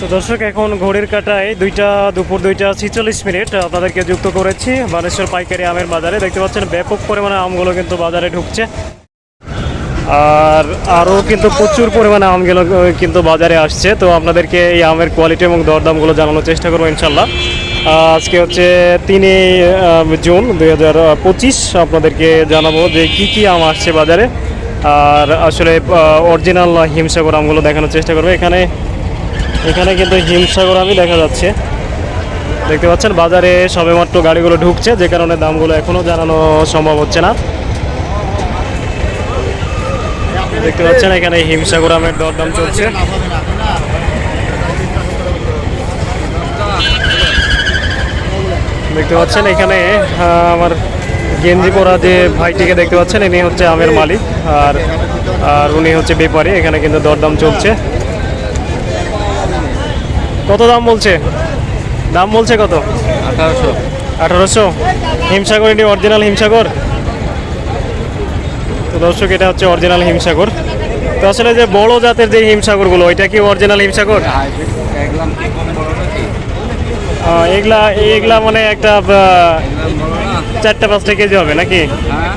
তো দর্শক, এখন ঘড়ির কাটায় দুইটা, দুপুর দুইটা ছিচল্লিশ মিনিট আপনাদেরকে যুক্ত করেছি বানেশ্বর পাইকারি আমের বাজারে। দেখতে পাচ্ছেন, ব্যাপক পরিমাণে আমগুলো কিন্তু বাজারে ঢুকছে। আর আরও কিন্তু প্রচুর পরিমাণে আমগুলো কিন্তু বাজারে আসছে। তো আপনাদেরকে এই আমের কোয়ালিটি এবং দরদামগুলো জানানোর চেষ্টা করব ইনশাল্লাহ। আজকে হচ্ছে তিনই জুন দুই হাজার পঁচিশ। আপনাদেরকে জানাব যে কি কি আম আসছে বাজারে। আর আসলে অরিজিনাল হিমসাগর আমগুলো দেখানোর চেষ্টা করব। এখানে এখানে কিন্তু হিমসাগর আমি দেখা যাচ্ছে। দেখতে পাচ্ছেন, বাজারে সবেমাত্র গাড়িগুলো ঢুকছে, যে কারণে দামগুলো এখনও জানানো সম্ভব হচ্ছে না। দেখতে পাচ্ছেন, এখানে হিমসাগর আমের দরদাম চলছে। দেখতে পাচ্ছেন, এখানে আমার গেঞ্জি পরা যে ভাইটিকে দেখতে পাচ্ছেন, ইনি হচ্ছে আমের মালিক। আর আর উনি হচ্ছে ব্যাপারী, এখানে কিন্তু দরদাম চলছে। কত দাম বলছে? দাম বলছে কত? আঠারোশো। আঠারোশো। হিমসাগর এটি অরিজিনাল হিমসাগর? তো দর্শক এটা হচ্ছে অরিজিনাল হিমসাগর। তো আসলে যে বড় জাতের যে হিমসাগরগুলো ওইটা কি অরিজিনাল হিমসাগর? এগুলা এগুলা মানে একটা চারটা পাঁচটা কেজি হবে নাকি? হ্যাঁ।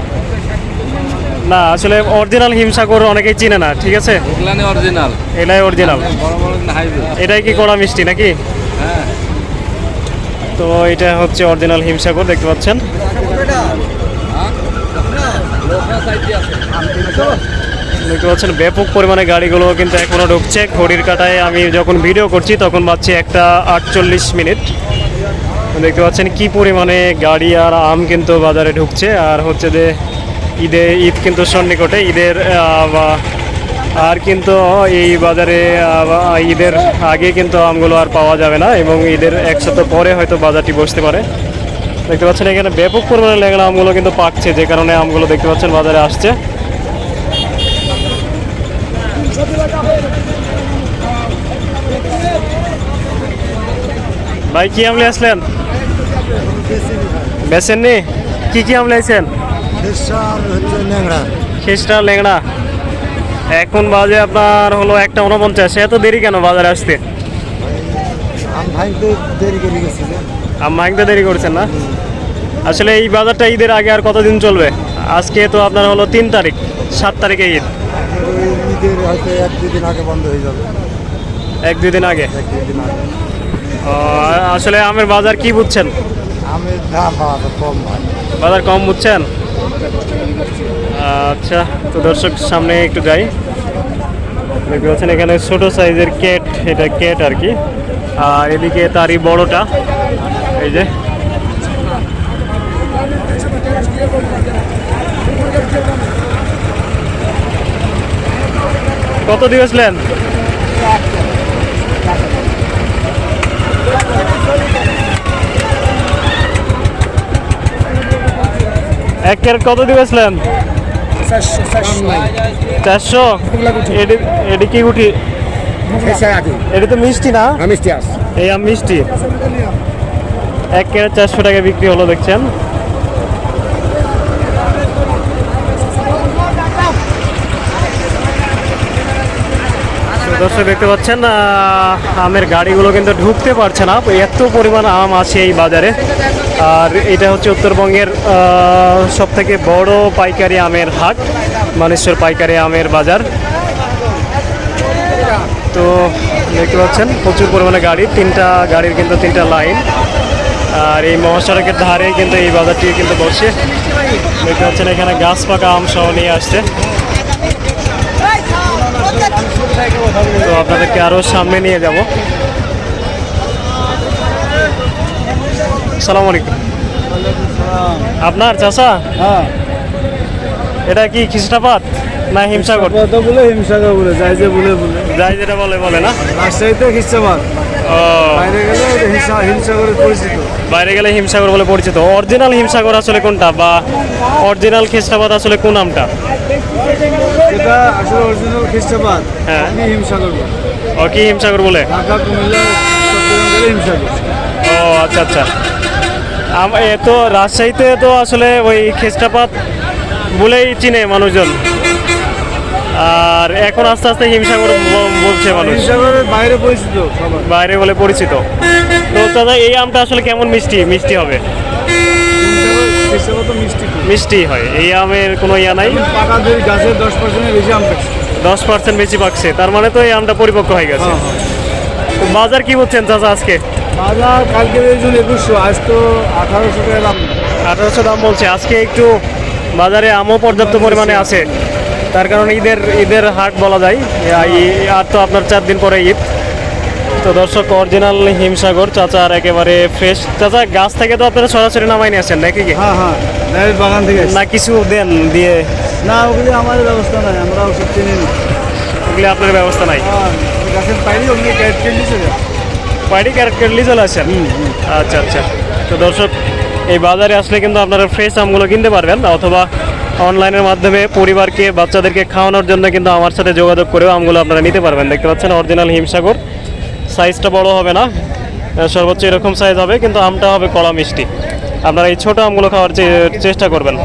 না আসলে অরিজিনাল হিমসাগর অনেকেই চিনে না ঠিক আছে? এগুলানি অরিজিনাল এটাই অরিজিনাল বড় বড় হাইব্রিড। এটাই কি কড়া মিষ্টি নাকি? হ্যাঁ। তো এটা হচ্ছে অরিজিনাল হিমসাগর দেখতে পাচ্ছেন। দেখতে পাচ্ছেন ব্যাপক পরিমাণে গাড়িগুলো কিন্তু এখনও ঢুকছে। ঘড়ির কাটায় আমি যখন ভিডিও করছি তখন পাচ্ছি একটা আটচল্লিশ মিনিট। দেখতে পাচ্ছেন কি পরিমাণে গাড়ি আর আম কিন্তু বাজারে ঢুকছে। আর হচ্ছে যে ঈদে ঈদ কিন্তু সন্নিকটে। ঈদের আর কিন্তু এই বাজারে ঈদের আগে কিন্তু আমগুলো আর পাওয়া যাবে না এবং ঈদের এক সপ্তাহ পরে হয়তো বাজারটি বসতে পারে। দেখতে পাচ্ছেন এখানে ব্যাপক পরিমাণে লেগেনা আমগুলো কিন্তু পাকছে, যে কারণে আমগুলো দেখতে পাচ্ছেন বাজারে আসছে। ভাই, কি আমলে আসলেন? বেসেননি কি কি আমলে আইছেন? খ্রিস্টান লেংড়া এখন বাজে আপনার হলো একটা উনপঞ্চাশ। এত দেরি কেন বাজারে আসতে? আম ভাঙতে দেরি করছেন না? আসলে এই বাজারটা ঈদের আগে আর কতদিন চলবে? আজকে তো আপনার হলো তিন তারিখ সাত তারিখে ঈদ। ঈদের হয়তো এক দুদিন আগে বন্ধ হয়ে যাবে। এক দুই দিন আগে? আসলে আমের বাজার কি বুঝছেন? আমের দাম পাওয়া কম বাজার কম বুঝছেন? আচ্ছা তো দর্শক, সামনে একটু যাই। দেখতে পাচ্ছেন এখানে ছোট সাইজের কেট এটা কেট আর কি। আর এদিকে তারই বড়টা, এই যে। কত দিয়েছিলেন? এক ক্যারেট কত দিয়েছিলেন? চারশো এটি কি গুটি? এটা তো মিষ্টি না? মিষ্টি আস এই আম মিষ্টি। এক ক্যারেট চারশো টাকা বিক্রি হলো দেখছেন তো দর্শক দেখতে পাচ্ছেন আমের গাড়িগুলো কিন্তু ঢুকতে পারছে না। এত পরিমাণ আম আছে এই বাজারে। আর এটা হচ্ছে উত্তরবঙ্গের সব থেকে বড় পাইকারি আমের হাট মানেশ্বর পাইকারি আমের বাজার। তো দেখতে পাচ্ছেন, প্রচুর পরিমাণে গাড়ি, তিনটা গাড়ির কিন্তু তিনটা লাইন। আর এই মহাসড়কের ধারে কিন্তু এই বাজারটি কিন্তু বসে। দেখতে পাচ্ছেন, এখানে গাছ পাকা আম সহ নিয়ে আসছে। তো আপনাদেরকে আরও সামনে নিয়ে যাব। সালাম আলাইকুম। আপনার চাষা হ্যাঁ। এটা কি খ্রিস্টাপাত না হিমসাগর? কত বলে হিমসাগর বলে যাই যে বলে বলে। যাই যেটা বলে বলে না? রাজশাহীতে ও। বাইরে গেলে হিমসাগরের পরিচিত। বাইরে গেলে হিমসাগর বলে পরিচিত। অরিজিনাল হিমসাগর আসলে কোনটা বা অরিজিনাল খ্রিস্টাবাদ আসলে কোন নামটা? এটা আসলে অরিজিনাল খ্রিস্টাবাদ। হ্যাঁ। আপনি হিমসাগর বলে। ও কি হিমসাগর বলে? ঢাকা কুমিল্লা চট্টগ্রাম গেলে হিমসাগর। ও আচ্ছা আচ্ছা। আম- এ তো রাজশাহীতে তো আসলে ওই বলেই চিনে মানুষজন। আর এখন আস্তে আস্তে হিমসাগর বলছে মানুষ। হিসাবে বাইরে পরিচিত বাইরে বলে পরিচিত। তো দাদা এই আমটা আসলে কেমন মিষ্টি? মিষ্টি হবে? হিসাবে তো মিষ্টি মিষ্টি হয় এই আমের কোনো ইয়া নাই। পাকা দুই দশ পার্সেন্টের বেশি আম দশ পার্সেন্ট বেশি পাকছে তার মানে তো এই আমটা পরিপক্ক হয়ে গেছে। তো বাজার কি বলছেন চাচা আজকে? বাজার কালকে বেরিয়েছিল একুশশো আজ তো আঠারোশো টাকা দাম। আঠারোশো দাম বলছে আজকে একটু বাজারে আমও পর্যাপ্ত পরিমাণে আছে। তার কারণে ঈদের ঈদের হাট বলা যায়। আর তো আপনার চার দিন পরে ঈদ। তো দর্শক অরিজিনাল হিমসাগর চাচার একেবারে ফ্রেশ চাচা গাছ থেকে তো আপনারা সরাসরি নামাই নিয়ে আসেন নাকি হ্যাঁ হ্যাঁ ডাইরেক্ট বাগান থেকে না কিছু দেন দিয়ে? না ওগুলি আমাদের ব্যবস্থা নাই আমরা ওষুধ চিনি না ওগুলি আপনার ব্যবস্থা নাই? হ্যাঁ, গাছের পাইনি ওগুলি ক্যারেট কেটে চলে পাইডি ক্যারেট কেটলি চলে আসেন? আচ্ছা আচ্ছা। তো দর্শক এই বাজারে আসলে কিন্তু আপনারা ফ্রেশ আমগুলো কিনতে পারবেন অথবা অনলাইনের মাধ্যমে পরিবারকে বাচ্চাদেরকে খাওয়ানোর জন্য কিন্তু আমার সাথে যোগাযোগ করেও আমগুলো আপনারা নিতে পারবেন। দেখতে পাচ্ছেন অরিজিনাল হিমসাগর। সাইজটা বড় হবে না সর্বোচ্চ এরকম সাইজ হবে, কিন্তু আমটা হবে কড়া মিষ্টি। আপনারা এই ছোটো আমগুলো খাওয়ার চেষ্টা করবেন।